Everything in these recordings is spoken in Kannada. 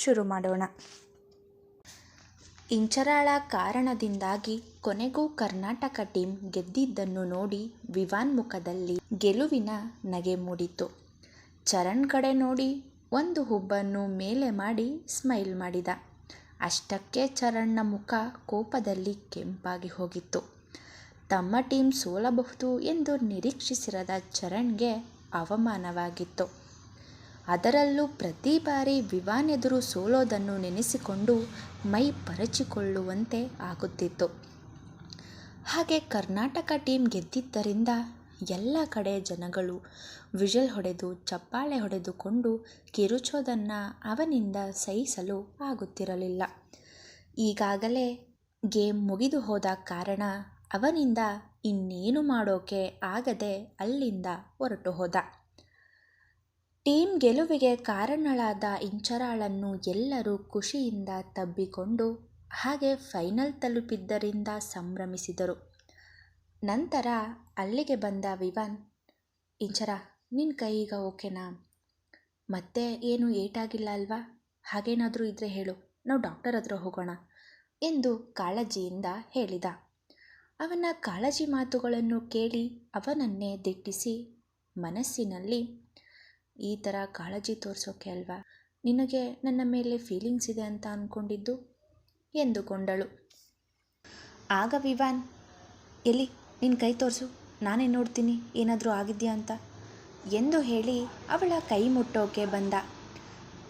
ಶುರು ಮಾಡೋಣ. ಇಂಚರಾಳ ಕಾರಣದಿಂದಾಗಿ ಕೊನೆಗೂ ಕರ್ನಾಟಕ ಟೀಮ್ ಗೆದ್ದಿದ್ದನ್ನು ನೋಡಿ ವಿವಾನ್ ಮುಖದಲ್ಲಿ ಗೆಲುವಿನ ನಗೆ ಮೂಡಿತು ಚರಣ್ ಕಡೆ ನೋಡಿ ಒಂದು ಹುಬ್ಬನ್ನು ಮೇಲೆ ಮಾಡಿ ಸ್ಮೈಲ್ ಮಾಡಿದ. ಅಷ್ಟಕ್ಕೆ ಚರಣ್ನ ಮುಖ ಕೋಪದಲ್ಲಿ ಕೆಂಪಾಗಿ ಹೋಗಿತ್ತು. ತಮ್ಮ ಟೀಮ್ ಸೋಲಬಹುದು ಎಂದು ನಿರೀಕ್ಷಿಸಿರದ ಚರಣ್ಗೆ ಅವಮಾನವಾಗಿತ್ತು. ಅದರಲ್ಲೂ ಪ್ರತಿ ಬಾರಿ ವಿವಾನ್ ಎದುರು ಸೋಲೋದನ್ನು ನೆನೆಸಿಕೊಂಡು ಮೈ ಪರಚಿಕೊಳ್ಳುವಂತೆ ಆಗುತ್ತಿತ್ತು. ಹಾಗೆ ಕರ್ನಾಟಕ ಟೀಮ್ ಗೆದ್ದಿದ್ದರಿಂದ ಎಲ್ಲ ಕಡೆ ಜನಗಳು ವಿಷಲ್ ಹೊಡೆದು ಚಪ್ಪಾಳೆ ಹೊಡೆದುಕೊಂಡು ಕಿರುಚೋದನ್ನು ಅವನಿಂದ ಸಹಿಸಲು ಆಗುತ್ತಿರಲಿಲ್ಲ. ಈಗಾಗಲೇ ಗೇಮ್ ಮುಗಿದು ಹೋದ ಕಾರಣ ಅವನಿಂದ ಇನ್ನೇನು ಮಾಡೋಕೆ ಆಗದೆ ಅಲ್ಲಿಂದ ಹೊರಟು ಹೋದ. ಟೀಮ್ ಗೆಲುವಿಗೆ ಕಾರಣಳಾದ ಇಂಚರಾಳನ್ನು ಎಲ್ಲರೂ ಖುಷಿಯಿಂದ ತಬ್ಬಿಕೊಂಡು ಹಾಗೆ ಫೈನಲ್ ತಲುಪಿದ್ದರಿಂದ ಸಂಭ್ರಮಿಸಿದರು. ನಂತರ ಅಲ್ಲಿಗೆ ಬಂದ ವಿವಾನ್, ಇಂಚರ ನಿನ್ನ ಕೈ ಈಗ ಓಕೆನಾ? ಮತ್ತೆ ಏನು ಏಟಾಗಿಲ್ಲ ಅಲ್ವಾ? ಹಾಗೇನಾದರೂ ಇದ್ರೆ ಹೇಳು, ನಾವು ಡಾಕ್ಟರ್ ಹತ್ರ ಹೋಗೋಣ ಎಂದು ಕಾಳಜಿಯಿಂದ ಹೇಳಿದ. ಅವನ ಕಾಳಜಿ ಮಾತುಗಳನ್ನು ಕೇಳಿ ಅವನನ್ನೇ ದಿಟ್ಟಿಸಿ ಮನಸ್ಸಿನಲ್ಲಿ ಈ ಥರ ಕಾಳಜಿ ತೋರಿಸೋಕೆ ಅಲ್ವಾ? ನಿನಗೆ ನನ್ನ ಮೇಲೆ ಫೀಲಿಂಗ್ಸ್ ಇದೆ ಅಂತ ಅಂದ್ಕೊಂಡಿದ್ದು ಎಂದುಕೊಂಡಳು ಆಗ ವಿವಾನ್, ಎಲ್ಲಿ ನಿನ್ನ ಕೈ ತೋರಿಸು, ನಾನೇ ನೋಡ್ತೀನಿ, ಏನಾದರೂ ಆಗಿದೆಯಾ ಅಂತ? ಎಂದು ಹೇಳಿ ಅವಳ ಕೈ ಮುಟ್ಟೋಕೆ ಬಂದ.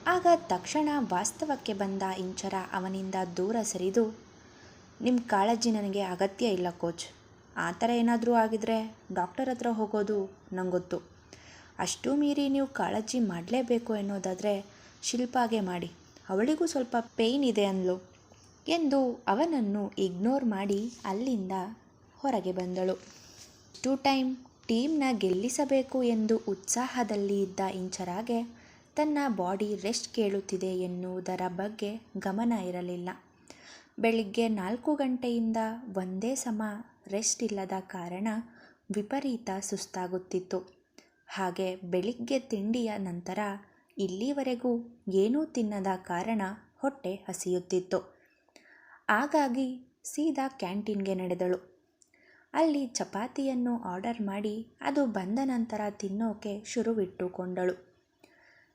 ಆಗ ತಕ್ಷಣ ವಾಸ್ತವಕ್ಕೆ ಬಂದ ಇಂಚರ ಅವನಿಂದ ದೂರ ಸರಿದು ನಿಮ್ಮ ಕಾಳಜಿ ನನಗೆ ಅಗತ್ಯ ಇಲ್ಲ ಕೋಚ್. ಆ ಥರ ಏನಾದರೂ ಆಗಿದರೆ ಡಾಕ್ಟರ್ ಹತ್ರ ಹೋಗೋದು ನಂಗೊತ್ತು. ಗೊತ್ತು ಅಷ್ಟು ಮೀರಿ ನೀವು ಕಾಳಜಿ ಮಾಡಲೇಬೇಕು ಎನ್ನೋದಾದರೆ ಶಿಲ್ಪಾಗೆ ಮಾಡಿ. ಅವಳಿಗೂ ಸ್ವಲ್ಪ ಪೇಯ್ನ್ ಇದೆ ಅಂದಳು ಎಂದು ಅವನನ್ನು ಇಗ್ನೋರ್ ಮಾಡಿ ಅಲ್ಲಿಂದ ಹೊರಗೆ ಬಂದಳು. ಟು ಟೈಮ್ ಟೀಮ್ನ ಗೆಲ್ಲಿಸಬೇಕು ಎಂದು ಉತ್ಸಾಹದಲ್ಲಿ ಇದ್ದ ಇಂಚರಾಗೆ ತನ್ನ ಬಾಡಿ ರೆಸ್ಟ್ ಕೇಳುತ್ತಿದೆ ಎನ್ನುವುದರ ಬಗ್ಗೆ ಗಮನ ಇರಲಿಲ್ಲ. ಬೆಳಿಗ್ಗೆ ನಾಲ್ಕು ಗಂಟೆಯಿಂದ ಒಂದೇ ಸಮ ರೆಸ್ಟ್ ಇಲ್ಲದ ಕಾರಣ ವಿಪರೀತ ಸುಸ್ತಾಗುತ್ತಿತ್ತು. ಹಾಗೆ ಬೆಳಿಗ್ಗೆ ತಿಂಡಿಯ ನಂತರ ಇಲ್ಲಿವರೆಗೂ ಏನೂ ತಿನ್ನದ ಕಾರಣ ಹೊಟ್ಟೆ ಹಸಿಯುತ್ತಿತ್ತು. ಹಾಗಾಗಿ ಸೀದಾ ಕ್ಯಾಂಟೀನ್ಗೆ ನಡೆದಳು. ಅಲ್ಲಿ ಚಪಾತಿಯನ್ನು ಆರ್ಡರ್ ಮಾಡಿ ಅದು ಬಂದ ನಂತರ ತಿನ್ನೋಕೆ ಶುರುವಿಟ್ಟುಕೊಂಡಳು.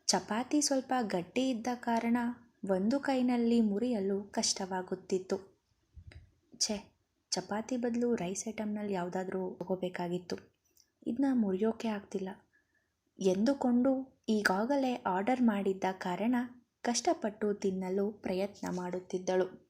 ಚಪಾತಿ ಸ್ವಲ್ಪ ಗಟ್ಟಿ ಇದ್ದ ಕಾರಣ ಒಂದು ಕೈನಲ್ಲಿ ಮುರಿಯಲು ಕಷ್ಟವಾಗುತ್ತಿತ್ತು. ಛೆ, ಚಪಾತಿ ಬದಲು ರೈಸ್ ಐಟಮ್ನಲ್ಲಿ ಯಾವುದಾದ್ರೂ ತಗೋಬೇಕಾಗಿತ್ತು. ಇದನ್ನ ಮುರಿಯೋಕೆ ಆಗ್ತಿಲ್ಲ. ಎಂದುಕೊಂಡು ಈಗಾಗಲೇ ಆರ್ಡರ್ ಮಾಡಿದ್ದ ಕಾರಣ ಕಷ್ಟಪಟ್ಟು ತಿನ್ನಲು ಪ್ರಯತ್ನ ಮಾಡುತ್ತಿದ್ದಳು.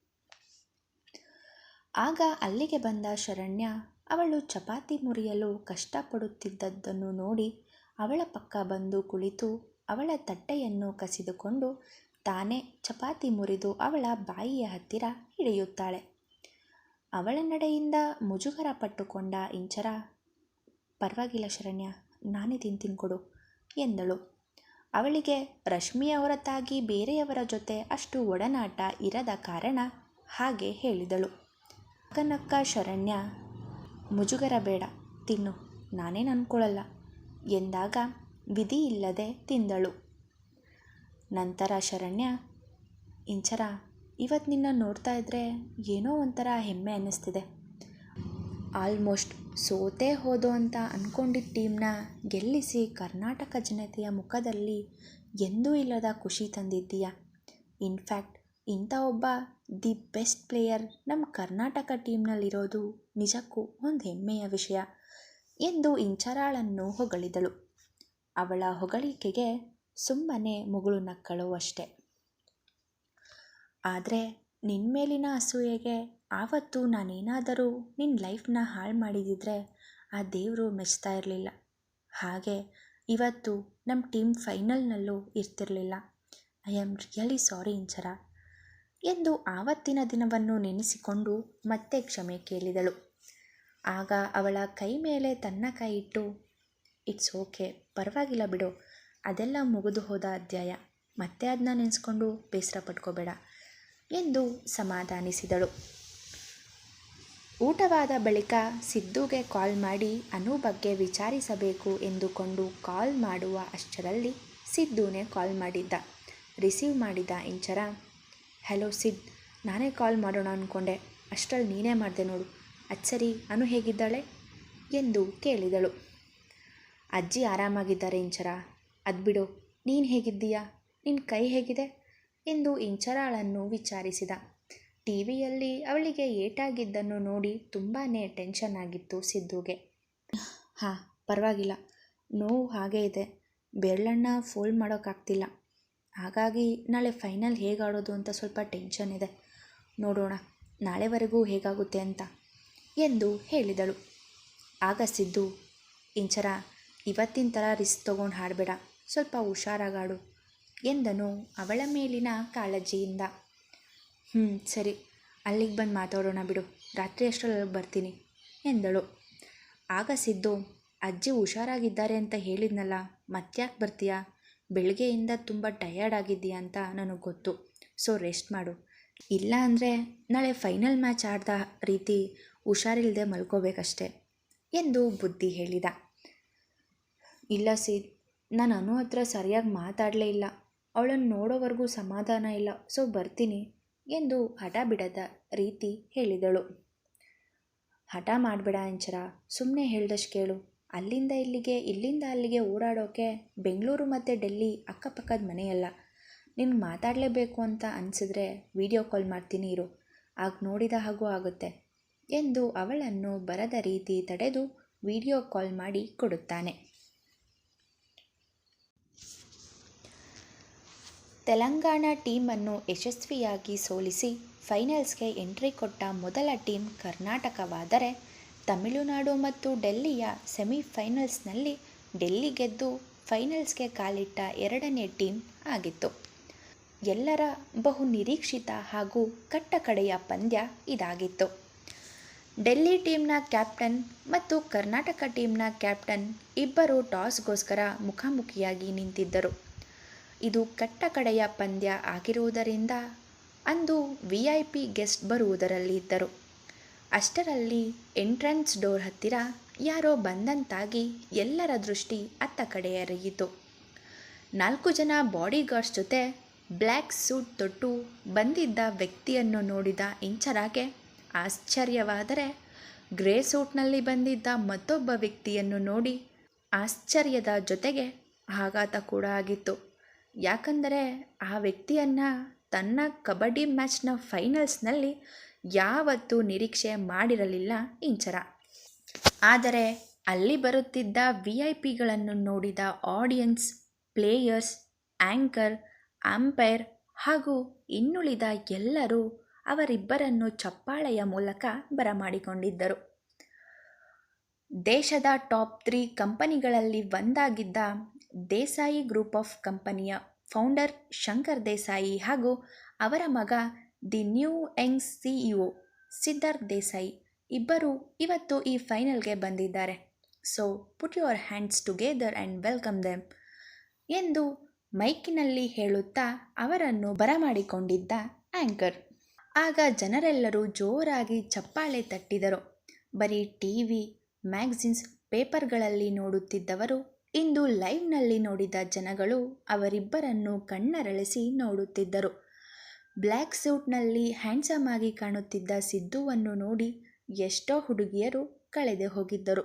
ಆಗ ಅಲ್ಲಿಗೆ ಬಂದ ಶರಣ್ಯ ಅವಳು ಚಪಾತಿ ಮುರಿಯಲು ಕಷ್ಟಪಡುತ್ತಿದ್ದದ್ದನ್ನು ನೋಡಿ ಅವಳ ಪಕ್ಕ ಬಂದು ಕುಳಿತು ಅವಳ ತಟ್ಟೆಯನ್ನು ಕಸಿದುಕೊಂಡು ತಾನೇ ಚಪಾತಿ ಮುರಿದು ಅವಳ ಬಾಯಿಯ ಹತ್ತಿರ ಹಿಡಿಯುತ್ತಾಳೆ. ಅವಳ ನಡೆಯಿಂದ ಮುಜುಗರ ಪಟ್ಟುಕೊಂಡ ಇಂಚರ, ಪರವಾಗಿಲ್ಲ ಶರಣ್ಯ, ನಾನೇ ತಿಂತೀನಿ ಕೊಡು. ಎಂದಳು. ಅವಳಿಗೆ ರಶ್ಮಿಯ ಹೊರತಾಗಿ ಬೇರೆಯವರ ಜೊತೆ ಅಷ್ಟು ಒಡನಾಟ ಇರದ ಕಾರಣ? ಹಾಗೆ ಹೇಳಿದಳು. ಅಕ್ಕನಕ್ಕ ಶರಣ್ಯ, ಮುಜುಗರ ಬೇಡ, ತಿನ್ನು, ನಾನೇನು ಅಂದ್ಕೊಳ್ಳಲ್ಲ ಎಂದಾಗ ವಿಧಿ ಇಲ್ಲದೆ ತಿಂದಳು. ನಂತರ ಶರಣ್ಯ, ಇಂಚರ ಇವತ್ತು ನಿನ್ನ ನೋಡ್ತಾ ಇದ್ದರೆ ಏನೋ ಒಂಥರ ಹೆಮ್ಮೆ ಅನ್ನಿಸ್ತಿದೆ. ಆಲ್ಮೋಸ್ಟ್ ಸೋತೇ ಹೋದೋ ಅಂತ ಅಂದ್ಕೊಂಡಿದ್ದ ಟೀಮ್ನ ಗೆಲ್ಲಿಸಿ ಕರ್ನಾಟಕ ಜನತೆಯ ಮುಖದಲ್ಲಿ ಎಂದೂ ಇಲ್ಲದ ಖುಷಿ ತಂದಿದ್ದೀಯ. ಇನ್ಫ್ಯಾಕ್ಟ್ ಇಂಥ ಒಬ್ಬ ದಿ ಬೆಸ್ಟ್ ಪ್ಲೇಯರ್ ನಮ್ಮ ಕರ್ನಾಟಕ ಟೀಮ್ನಲ್ಲಿರೋದು ನಿಜಕ್ಕೂ ಒಂದು ಹೆಮ್ಮೆಯ ವಿಷಯ ಎಂದು ಇಂಚರಾಳನ್ನು ಹೊಗಳಿದಳು ಅವಳ ಹೊಗಳಿಕೆಗೆ ಸುಮ್ಮನೆ ಮುಗುಳು ನಕ್ಕಳು ಅಷ್ಟೆ. ಆದರೆ ನಿನ್ನ ಮೇಲಿನ ಅಸೂಯೆಗೆ ಆವತ್ತು ನಾನೇನಾದರೂ ನಿನ್ನ ಲೈಫ್ನ ಹಾಳು ಮಾಡಿದಿದ್ರೆ ಆ ದೇವರು ಮೆಚ್ತಾ ಇರಲಿಲ್ಲ. ಹಾಗೆ ಇವತ್ತು ನಮ್ಮ ಟೀಮ್ ಫೈನಲ್ನಲ್ಲೂ ಇರ್ತಿರಲಿಲ್ಲ. I am really sorry Inchara ಎಂದು ಆವತ್ತಿನ ದಿನವನ್ನು ನೆನೆಸಿಕೊಂಡು ಮತ್ತೆ ಕ್ಷಮೆ ಕೇಳಿದಳು. ಆಗ ಅವಳ ಕೈ ಮೇಲೆ ತನ್ನ ಕೈ ಇಟ್ಟು, ಇಟ್ಸ್ ಓಕೆ, ಪರವಾಗಿಲ್ಲ ಬಿಡು, ಅದೆಲ್ಲ ಮುಗಿದು ಹೋದ ಅಧ್ಯಾಯ, ಮತ್ತೆ ಅದನ್ನ ನೆನೆಸ್ಕೊಂಡು ಬೇಸರ ಪಟ್ಕೋಬೇಡ, ಎಂದು ಸಮಾಧಾನಿಸಿದಳು. ಊಟವಾದ ಬಳಿಕ ಸಿದ್ದುಗೆ ಕಾಲ್ ಮಾಡಿ ಅನು ಬಗ್ಗೆ ವಿಚಾರಿಸಬೇಕು ಎಂದುಕೊಂಡು ಕಾಲ್ ಮಾಡುವ ಅಷ್ಟರಲ್ಲಿ ಸಿದ್ದುನೇ ಕಾಲ್ ಮಾಡಿದ್ದ. ರಿಸೀವ್ ಮಾಡಿದ ಇಂಚರ, ಹಲೋ ಸಿದ್ ನಾನೇ ಕಾಲ್ ಮಾಡೋಣ ಅಂದ್ಕೊಂಡೆ ಅಷ್ಟರಲ್ಲಿ ನೀನೇ ಮಾಡಿದೆ ನೋಡು. ಅಚ್ಚರಿ ಅನು ಹೇಗಿದ್ದಾಳೆ? ಎಂದು ಕೇಳಿದಳು. ಅಜ್ಜಿ ಆರಾಮಾಗಿದ್ದಾರೆ ಇಂಚರ. ಅದು ಬಿಡು, ನೀನು ಹೇಗಿದ್ದೀಯಾ? ನಿನ್ನ ಕೈ ಹೇಗಿದೆ? ಎಂದು ಇಂಚರಾಳನ್ನು ವಿಚಾರಿಸಿದ. ಟಿ ವಿಯಲ್ಲಿ ಅವಳಿಗೆ ಏಟಾಗಿದ್ದನ್ನು ನೋಡಿ ತುಂಬಾ ಟೆನ್ಷನ್ ಆಗಿತ್ತು ಸಿದ್ದುಗೆ. ಹಾಂ, ಪರವಾಗಿಲ್ಲ. ನೋವು ಹಾಗೇ ಇದೆ. ಬೆರಳನ್ನ ಫೋಲ್ಡ್ ಮಾಡೋಕ್ಕಾಗ್ತಿಲ್ಲ. ಹಾಗಾಗಿ ನಾಳೆ ಫೈನಲ್ ಹೇಗೆ ಆಡೋದು ಅಂತ ಸ್ವಲ್ಪ ಟೆನ್ಷನ್ ಇದೆ. ನೋಡೋಣ, ನಾಳೆವರೆಗೂ ಹೇಗಾಗುತ್ತೆ ಅಂತ ಎಂದು ಹೇಳಿದಳು. ಆಗ ಸಿದ್ದು, ಇಂಚರ, ಇವತ್ತಿನ ಥರ ರಿಸ್ಕ್ ತೊಗೊಂಡು ಹಾಡಬೇಡ. ಸ್ವಲ್ಪ ಹುಷಾರಾಗಾಡು ಎಂದನು ಅವಳ ಮೇಲಿನ ಕಾಳಜಿಯಿಂದ. ಹ್ಞೂ, ಸರಿ. ಅಲ್ಲಿಗೆ ಬಂದು ಮಾತಾಡೋಣ ಬಿಡು. ರಾತ್ರಿ ಅಷ್ಟರಲ್ಲಿ ಬರ್ತೀನಿ, ಎಂದಳು. ಆಗ ಸಿದ್ದು, ಅಜ್ಜಿ ಹುಷಾರಾಗಿದ್ದಾರೆ ಅಂತ ಹೇಳಿದ್ನಲ್ಲ, ಮತ್ತ್ಯಾಕೆ ಬರ್ತೀಯಾ? ಬೆಳಗ್ಗೆಯಿಂದ ತುಂಬ ಟಯರ್ಡ್ ಆಗಿದ್ದೀಯಾ ಅಂತ ನನಗೆ ಗೊತ್ತು. ಸೊ, ರೆಸ್ಟ್ ಮಾಡು. ಇಲ್ಲ ಅಂದರೆ ನಾಳೆ ಫೈನಲ್ ಮ್ಯಾಚ್ ಆಡ್ದ ರೀತಿ ಹುಷಾರಿಲ್ಲದೆ ಮಲ್ಕೋಬೇಕಷ್ಟೆ, ಎಂದು ಬುದ್ಧಿ ಹೇಳಿದ. ಇಲ್ಲ ಸಿ ನಾನು ಅನು ಹತ್ರ ಸರಿಯಾಗಿ ಮಾತಾಡಲೇ ಇಲ್ಲ. ಅವಳನ್ನು ನೋಡೋವರೆಗೂ ಸಮಾಧಾನ ಇಲ್ಲ. ಸೊ, ಬರ್ತೀನಿ. ಎಂದು ಹಠ ಬಿಡದ ರೀತಿ ಹೇಳಿದಳು. ಹಠ ಮಾಡಬೇಡ ಅಂಚರ ಸುಮ್ಮನೆ ಹೇಳ್ದಷ್ಟು ಕೇಳು. ಅಲ್ಲಿಂದ ಇಲ್ಲಿಗೆ, ಇಲ್ಲಿಂದ ಅಲ್ಲಿಗೆ ಓಡಾಡೋಕೆ ಬೆಂಗಳೂರು ಮತ್ತು ಡೆಲ್ಲಿ ಅಕ್ಕಪಕ್ಕದ ಮನೆಯಲ್ಲ. ನಿನ್ಗೆ ಮಾತಾಡಲೇಬೇಕು ಅಂತ ಅನಿಸಿದ್ರೆ ವಿಡಿಯೋ ಕಾಲ್ ಮಾಡ್ತೀನಿ ಇರು. ಆಗ ನೋಡಿದ ಹಾಗೂ ಆಗುತ್ತೆ ಎಂದು ಅವಳನ್ನು ಬರದ ರೀತಿ ತಡೆದು ವಿಡಿಯೋ ಕಾಲ್ ಮಾಡಿ ಕೊಡುತ್ತಾನೆ. ತೆಲಂಗಾಣ ಟೀಮನ್ನು ಯಶಸ್ವಿಯಾಗಿ ಸೋಲಿಸಿ ಫೈನಲ್ಸ್ಗೆ ಎಂಟ್ರಿ ಕೊಟ್ಟ ಮೊದಲ ಟೀಮ್ ಕರ್ನಾಟಕವಾದರೆ ತಮಿಳುನಾಡು ಮತ್ತು ಡೆಲ್ಲಿಯ ಸೆಮಿಫೈನಲ್ಸ್ನಲ್ಲಿ ಡೆಲ್ಲಿ ಗೆದ್ದು ಫೈನಲ್ಸ್ಗೆ ಕಾಲಿಟ್ಟ ಎರಡನೇ ಟೀಮ್ ಆಗಿತ್ತು. ಎಲ್ಲರ ಬಹು ನಿರೀಕ್ಷಿತ ಹಾಗೂ ಕಟ್ಟಕಡೆಯ ಪಂದ್ಯ ಇದಾಗಿತ್ತು. ಡೆಲ್ಲಿ ಟೀಮ್ನ ಕ್ಯಾಪ್ಟನ್ ಮತ್ತು ಕರ್ನಾಟಕ ಟೀಮ್ನ ಕ್ಯಾಪ್ಟನ್ ಇಬ್ಬರು ಟಾಸ್ಗೋಸ್ಕರ ಮುಖಾಮುಖಿಯಾಗಿ ನಿಂತಿದ್ದರು. ಇದು ಕಟ್ಟಕಡೆಯ ಪಂದ್ಯ ಆಗಿರುವುದರಿಂದ ಅಂದು ವಿ ಐ ಪಿ ಗೆಸ್ಟ್ ಬರುವುದರಲ್ಲಿ ಇದ್ದರು ಅಷ್ಟರಲ್ಲಿ ಎಂಟ್ರೆನ್ಸ್ ಡೋರ್ ಹತ್ತಿರ ಯಾರೋ ಬಂದಂತಾಗಿ ಎಲ್ಲರ ದೃಷ್ಟಿ ಅತ್ತ ಕಡೆ ನಾಲ್ಕು ಜನ ಬಾಡಿಗಾರ್ಡ್ಸ್ ಜೊತೆ ಬ್ಲ್ಯಾಕ್ ಸೂಟ್ ತೊಟ್ಟು ಬಂದಿದ್ದ ವ್ಯಕ್ತಿಯನ್ನು ನೋಡಿದ ಇಂಚರಾಗೆ ಆಶ್ಚರ್ಯವಾದರೆ ಗ್ರೇ ಸೂಟ್ನಲ್ಲಿ ಬಂದಿದ್ದ ಮತ್ತೊಬ್ಬ ವ್ಯಕ್ತಿಯನ್ನು ನೋಡಿ ಆಶ್ಚರ್ಯದ ಜೊತೆಗೆ ಆಘಾತ ಕೂಡ ಆಗಿತ್ತು. ಯಾಕಂದರೆ ಆ ವ್ಯಕ್ತಿಯನ್ನು ತನ್ನ ಕಬಡ್ಡಿ ಮ್ಯಾಚ್ನ ಫೈನಲ್ಸ್ನಲ್ಲಿ ಯಾವತ್ತೂ ನಿರೀಕ್ಷೆ ಮಾಡಿರಲಿಲ್ಲ ಇಂಚರ. ಆದರೆ ಅಲ್ಲಿ ಬರುತ್ತಿದ್ದ ವಿ ಐ ಪಿಗಳನ್ನು ನೋಡಿದ ಆಡಿಯನ್ಸ್, ಪ್ಲೇಯರ್ಸ್ ಆ್ಯಂಕರ್ ಅಂಪೈರ್ ಹಾಗೂ ಇನ್ನುಳಿದ ಎಲ್ಲರೂ ಅವರಿಬ್ಬರನ್ನು ಚಪ್ಪಾಳೆಯ ಮೂಲಕ ಬರಮಾಡಿಕೊಂಡಿದ್ದರು. ದೇಶದ ಟಾಪ್ ತ್ರೀ ಕಂಪನಿಗಳಲ್ಲಿ ಒಂದಾಗಿದ್ದ ದೇಸಾಯಿ ಗ್ರೂಪ್ ಆಫ್ ಕಂಪನಿಯ ಫೌಂಡರ್ ಶಂಕರ್ ದೇಸಾಯಿ ಹಾಗೂ ಅವರ ಮಗ the new young CEO Siddharth Desai ಇಬ್ಬರು ಇವತ್ತು ಈ ಫೈನಲ್ಗೆ ಬಂದಿದ್ದಾರೆ. So put your hands together and welcome them ಎಂದು ಮೈಕಿನಲ್ಲಿ ಹೇಳುತ್ತಾ ಅವರನ್ನು ಬರಮಾಡಿಕೊಂಡಿದ್ದ ಆ್ಯಂಕರ್ ಆಗ ಜನರೆಲ್ಲರೂ ಜೋರಾಗಿ ಚಪ್ಪಾಳೆ ತಟ್ಟಿದರು. ಬರೀ ಟಿ ವಿ ಮ್ಯಾಗ್ಝಿನ್ಸ್ ಪೇಪರ್ಗಳಲ್ಲಿ ನೋಡುತ್ತಿದ್ದವರು ಇಂದು ಲೈವ್ನಲ್ಲಿ ನೋಡಿದ ಜನಗಳು ಅವರಿಬ್ಬರನ್ನು ಕಣ್ಣರಳಿಸಿ ನೋಡುತ್ತಿದ್ದರು. ಬ್ಲ್ಯಾಕ್ ಸೂಟ್ನಲ್ಲಿ ಹ್ಯಾಂಡ್ಸಮ್ ಆಗಿ ಕಾಣುತ್ತಿದ್ದ ಸಿದ್ದುವನ್ನು ನೋಡಿ ಎಷ್ಟೋ ಹುಡುಗಿಯರು ಕಳೆದು ಹೋಗಿದ್ದರು.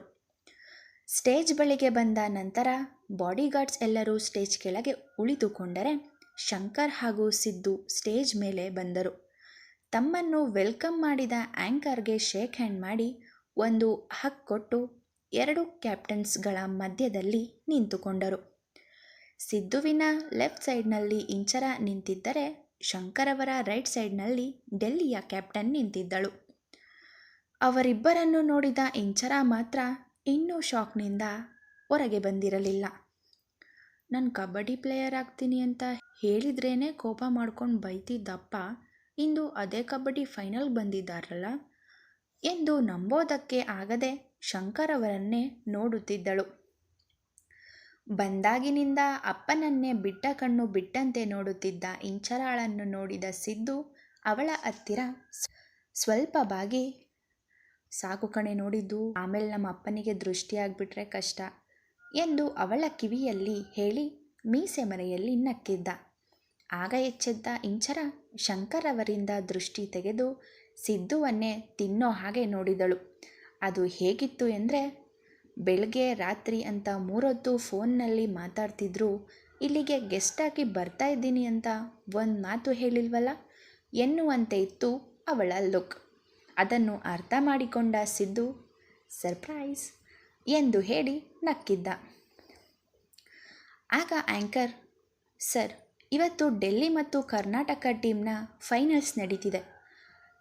ಸ್ಟೇಜ್ ಬಳಿಗೆ ಬಂದ ನಂತರ ಬಾಡಿಗಾರ್ಡ್ಸ್ ಎಲ್ಲರೂ ಸ್ಟೇಜ್ ಕೆಳಗೆ ಉಳಿದುಕೊಂಡರೆ ಶಂಕರ್ ಹಾಗೂ ಸಿದ್ದು ಸ್ಟೇಜ್ ಮೇಲೆ ಬಂದರು. ತಮ್ಮನ್ನು ವೆಲ್ಕಮ್ ಮಾಡಿದ ಆ್ಯಂಕರ್ಗೆ ಶೇಕ್ ಹ್ಯಾಂಡ್ ಮಾಡಿ ಒಂದು ಹಕ್ ಕೊಟ್ಟು ಎರಡು ಕ್ಯಾಪ್ಟನ್ಸ್ಗಳ ಮಧ್ಯದಲ್ಲಿ ನಿಂತುಕೊಂಡರು. ಸಿದ್ದುವಿನ ಲೆಫ್ಟ್ ಸೈಡ್ನಲ್ಲಿ ಇಂಚರ ನಿಂತಿದ್ದರೆ ಶಂಕರವರ ರೈಟ್ ಸೈಡ್ನಲ್ಲಿ ಡೆಲ್ಲಿಯ ಕ್ಯಾಪ್ಟನ್ ನಿಂತಿದ್ದಳು. ಅವರಿಬ್ಬರನ್ನು ನೋಡಿದ ಇಂಚರ ಮಾತ್ರ ಇನ್ನೂ ಶಾಕ್ನಿಂದ ಹೊರಗೆ ಬಂದಿರಲಿಲ್ಲ. ನಾನು ಕಬಡ್ಡಿ ಪ್ಲೇಯರ್ ಆಗ್ತೀನಿ ಅಂತ ಹೇಳಿದ್ರೇ ಕೋಪ ಮಾಡ್ಕೊಂಡು ಬೈತಿದ್ದಪ್ಪ, ಇಂದು ಅದೇ ಕಬಡ್ಡಿ ಫೈನಲ್ ಬಂದಿದ್ದಾರಲ್ಲ? ಎಂದು ನಂಬೋದಕ್ಕೆ ಆಗದೆ ಶಂಕರ್ ಅವರನ್ನೇ ನೋಡುತ್ತಿದ್ದಳು. ಬಂದಾಗಿನಿಂದ ಅಪ್ಪನನ್ನೇ ಬಿಟ್ಟ ಕಣ್ಣು ಬಿಟ್ಟಂತೆ ನೋಡುತ್ತಿದ್ದ ಇಂಚರಾಳನ್ನು ನೋಡಿದ ಸಿದ್ದು ಅವಳ ಹತ್ತಿರ ಸ್ವಲ್ಪ ಬಾಗಿ, ಸಾಕು ಕಣೆ ನೋಡಿದ್ದು, ಆಮೇಲೆ ನಮ್ಮ ಅಪ್ಪನಿಗೆ ದೃಷ್ಟಿಯಾಗ್ಬಿಟ್ರೆ ಕಷ್ಟ ಎಂದು ಅವಳ ಕಿವಿಯಲ್ಲಿ ಹೇಳಿ ಮೀಸೆ ಮರೆಯಲ್ಲಿ ನಕ್ಕಿದ್ದ. ಆಗ ಎಚ್ಚೆದ್ದ ಇಂಚರ ಶಂಕರವರಿಂದ ದೃಷ್ಟಿ ತೆಗೆದು ಸಿದ್ದುವನ್ನೇ ತಿನ್ನೋ ಹಾಗೆ ನೋಡಿದಳು. ಅದು ಹೇಗಿತ್ತು ಎಂದರೆ, ಬೆಳಗ್ಗೆ ರಾತ್ರಿ ಅಂತ ಮೂರೊತ್ತು ಫೋನ್ನಲ್ಲಿ ಮಾತಾಡ್ತಿದ್ರು, ಇಲ್ಲಿಗೆ ಗೆಸ್ಟಾಗಿ ಬರ್ತಾ ಇದ್ದೀನಿ ಅಂತ ಒಂದು ಮಾತು ಹೇಳಿಲ್ವಲ್ಲ? ಎನ್ನುವಂತೆ ಇತ್ತು ಅವಳ ಲುಕ್. ಅದನ್ನು ಅರ್ಥ ಮಾಡಿಕೊಂಡ ಸಿದ್ದು, ಸರ್ಪ್ರೈಸ್ ಎಂದು ಹೇಳಿ ನಕ್ಕಿದ್ದ. ಆಗ ಆ್ಯಂಕರ್ ಸರ್, ಇವತ್ತು ಡೆಲ್ಲಿ ಮತ್ತು ಕರ್ನಾಟಕ ಟೀಮ್ನ ಫೈನಲ್ಸ್ ನಡೀತಿದೆ.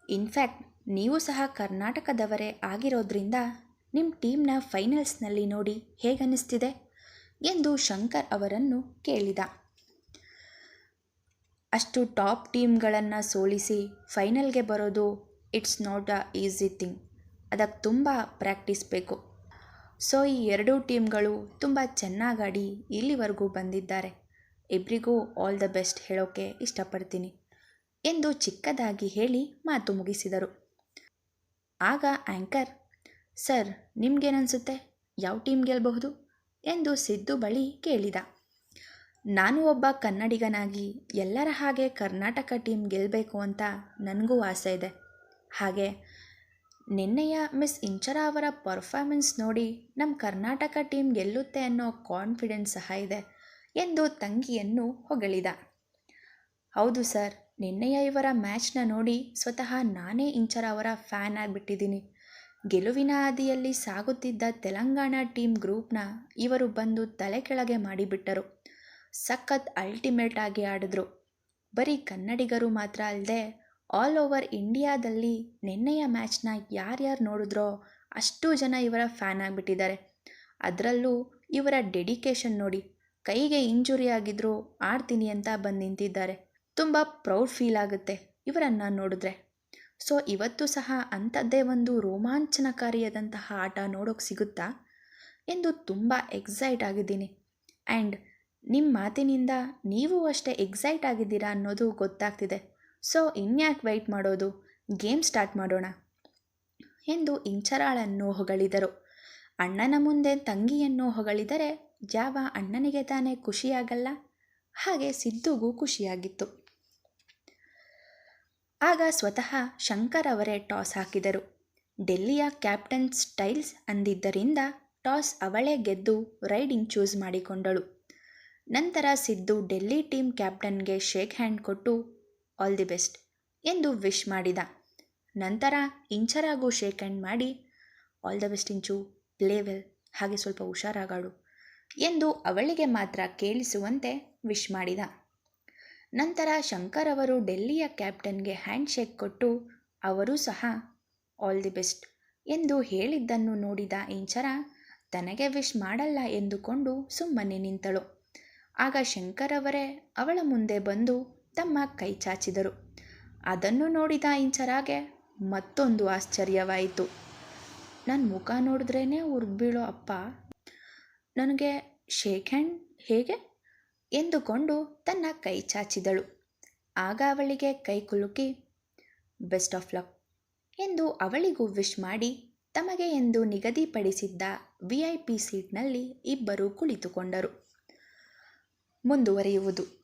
ಇನ್ಫ್ಯಾಕ್ಟ್ ನೀವು ಸಹ ಕರ್ನಾಟಕದವರೇ ಆಗಿರೋದ್ರಿಂದ ನಿಮ್ಮ ಟೀಮ್ನ ಫೈನಲ್ಸ್ನಲ್ಲಿ ನೋಡಿ ಹೇಗನ್ನಿಸ್ತಿದೆ? ಎಂದು ಶಂಕರ್ ಅವರನ್ನು ಕೇಳಿದ. ಅಷ್ಟು ಟಾಪ್ ಟೀಮ್ಗಳನ್ನು ಸೋಲಿಸಿ ಫೈನಲ್ಗೆ ಬರೋದು it's not a easy thing. ಅದಕ್ಕೆ ತುಂಬ ಪ್ರಾಕ್ಟೀಸ್ ಬೇಕು. ಸೊ, ಈ ಎರಡೂ ಟೀಮ್ಗಳು ತುಂಬ ಚೆನ್ನಾಗಾಡಿ ಇಲ್ಲಿವರೆಗೂ ಬಂದಿದ್ದಾರೆ. ಇಬ್ಬರಿಗೂ ಆಲ್ ದ ಬೆಸ್ಟ್ ಹೇಳೋಕ್ಕೆ ಇಷ್ಟಪಡ್ತೀನಿ. ಎಂದು ಚಿಕ್ಕದಾಗಿ ಹೇಳಿ ಮಾತು ಮುಗಿಸಿದರು. ಆಗ ಆ್ಯಂಕರ್ ಸರ್, ನಿಮ್ಗೇನನ್ಸುತ್ತೆ? ಯಾವ ಟೀಮ್ ಗೆಲ್ಲಬಹುದು ಎಂದು ಸಿದ್ದು ಬಳಿ ಕೇಳಿದ. ನಾನು ಒಬ್ಬ ಕನ್ನಡಿಗನಾಗಿ ಎಲ್ಲರ ಹಾಗೆ ಕರ್ನಾಟಕ ಟೀಮ್ ಗೆಲ್ಲಬೇಕು ಅಂತ ನನಗೂ ಆಸೆ ಇದೆ. ಹಾಗೆ ನಿನ್ನೆಯ ಮಿಸ್ ಇಂಚರ ಅವರ ಪರ್ಫಾರ್ಮೆನ್ಸ್ ನೋಡಿ ನಮ್ಮ ಕರ್ನಾಟಕ ಟೀಮ್ ಗೆಲ್ಲುತ್ತೆ ಅನ್ನೋ ಕಾನ್ಫಿಡೆನ್ಸ್ ಸಹ ಇದೆ ಎಂದು ತಂಗಿಯನ್ನು ಹೊಗಳಿದ. ಹೌದು ಸರ್ ನಿನ್ನೆಯ ಇವರ ಮ್ಯಾಚ್ನ ನೋಡಿ ಸ್ವತಃ ನಾನೇ ಇಂಚರ ಅವರ ಫ್ಯಾನ್ ಆಗಿಬಿಟ್ಟಿದ್ದೀನಿ. ಗೆಲುವಿನ ಹಾದಿಯಲ್ಲಿ ಸಾಗುತ್ತಿದ್ದ ತೆಲಂಗಾಣ ಟೀಮ್ ಗ್ರೂಪ್ನ ಇವರು ಬಂದು ತಲೆ ಕೆಳಗೆ ಮಾಡಿಬಿಟ್ಟರು. ಸಖತ್ ಅಲ್ಟಿಮೇಟ್ ಆಗಿ ಆಡಿದ್ರು. ಬರೀ ಕನ್ನಡಿಗರು ಮಾತ್ರ ಅಲ್ಲದೆ ಆಲ್ ಓವರ್ ಇಂಡಿಯಾದಲ್ಲಿ ನಿನ್ನೆಯ ಮ್ಯಾಚ್ನ ಯಾರ್ಯಾರು ನೋಡಿದ್ರೋ ಅಷ್ಟು ಜನ ಇವರ ಫ್ಯಾನ್ ಆಗಿಬಿಟ್ಟಿದ್ದಾರೆ. ಅದರಲ್ಲೂ ಇವರ ಡೆಡಿಕೇಶನ್ ನೋಡಿ ಕೈಗೆ ಇಂಜುರಿ ಆಗಿದ್ರೂ ಆಡ್ತೀನಿ ಅಂತ ಬಂದು ನಿಂತಿದ್ದಾರೆ. ತುಂಬ ಪ್ರೌಡ್ ಫೀಲ್ ಆಗುತ್ತೆ ಇವರನ್ನು ನೋಡಿದ್ರೆ. ಸೊ ಇವತ್ತು ಸಹ ಅಂಥದ್ದೇ ಒಂದು ರೋಮಾಂಚನಕಾರಿಯಾದಂತಹ ಆಟ ನೋಡೋಕೆ ಸಿಗುತ್ತಾ? ಎಂದು ತುಂಬ ಎಕ್ಸೈಟ್ ಆಗಿದ್ದೀನಿ. ಆ್ಯಂಡ್ ನಿಮ್ಮ ಮಾತಿನಿಂದ ನೀವು ಅಷ್ಟೇ ಎಕ್ಸೈಟ್ ಆಗಿದ್ದೀರಾ ಅನ್ನೋದು ಗೊತ್ತಾಗ್ತಿದೆ. ಸೊ ಇನ್ಯಾಕೆ ವೆಯ್ಟ್ ಮಾಡೋದು? ಗೇಮ್ ಸ್ಟಾರ್ಟ್ ಮಾಡೋಣ? ಎಂದು ಇಂಚರಾಳನ್ನು ಹೊಗಳಿದರು. ಅಣ್ಣನ ಮುಂದೆ ತಂಗಿಯನ್ನು ಹೊಗಳಿದರೆ ಯಾವ ಅಣ್ಣನಿಗೆ ತಾನೇ ಖುಷಿಯಾಗಲ್ಲ? ಹಾಗೆ ಸಿದ್ದುಗೂ ಖುಷಿಯಾಗಿತ್ತು. ಆಗ ಸ್ವತಃ ಶಂಕರ್ ಅವರೇ ಟಾಸ್ ಹಾಕಿದರು. ಡೆಲ್ಲಿಯ ಕ್ಯಾಪ್ಟನ್ ಸ್ಟೈಲ್ಸ್ ಅಂದಿದ್ದರಿಂದ ಟಾಸ್ ಅವಳೇ ಗೆದ್ದು ರೈಡಿಂಗ್ ಚೂಸ್ ಮಾಡಿಕೊಂಡಳು. ನಂತರ ಸಿದ್ದು ಡೆಲ್ಲಿ ಟೀಮ್ ಕ್ಯಾಪ್ಟನ್ಗೆ ಶೇಕ್ ಹ್ಯಾಂಡ್ ಕೊಟ್ಟು, ಆಲ್ ದಿ ಬೆಸ್ಟ್ ಎಂದು ವಿಶ್ ಮಾಡಿದ. ನಂತರ ಇಂಚರಾಗೂ ಶೇಕ್ ಹ್ಯಾಂಡ್ ಮಾಡಿ, all the best Inchu, play well, ಹಾಗೆ ಸ್ವಲ್ಪ ಹುಷಾರಾಗಾಡು ಎಂದು ಅವಳಿಗೆ ಮಾತ್ರ ಕೇಳಿಸುವಂತೆ ವಿಶ್ ಮಾಡಿದ. ನಂತರ ಶಂಕರ್ ಅವರು ಡೆಲ್ಲಿಯ ಕ್ಯಾಪ್ಟನ್ಗೆ ಹ್ಯಾಂಡ್ ಶೇಕ್ ಕೊಟ್ಟು, ಅವರೂ ಸಹ ಆಲ್ ದಿ ಬೆಸ್ಟ್ ಎಂದು ಹೇಳಿದ್ದನ್ನು ನೋಡಿದ ಇಂಚರ ತನಗೆ ವಿಶ್ ಮಾಡಲ್ಲ ಎಂದುಕೊಂಡು ಸುಮ್ಮನೆ ನಿಂತಳು. ಆಗ ಶಂಕರ್ ಅವರೇ ಅವಳ ಮುಂದೆ ಬಂದು ತಮ್ಮ ಕೈ ಚಾಚಿದರು. ಅದನ್ನು ನೋಡಿದ ಇಂಚರಾಗೆ ಮತ್ತೊಂದು ಆಶ್ಚರ್ಯವಾಯಿತು. ನನ್ನ ಮುಖ ನೋಡಿದ್ರೇ ಉರ್ಬೀಳೋ ಅಪ್ಪ? ನನಗೆ ಶೇಕ್ ಹ್ಯಾಂಡ್ ಹೇಗೆ? ಎಂದುಕೊಂಡು ತನ್ನ ಕೈ ಚಾಚಿದಳು. ಆಗ ಅವಳಿಗೆ ಕೈ ಕುಲುಕಿ, ಬೆಸ್ಟ್ ಆಫ್ ಲಕ್ ಎಂದು ಅವಳಿಗೂ ವಿಶ್ ಮಾಡಿ ತಮಗೆ ಎಂದು ನಿಗದಿಪಡಿಸಿದ್ದ ವಿ ಐ ಪಿ ಸೀಟ್ನಲ್ಲಿ ಇಬ್ಬರು ಕುಳಿತುಕೊಂಡರು. ಮುಂದುವರಿಯುವುದು.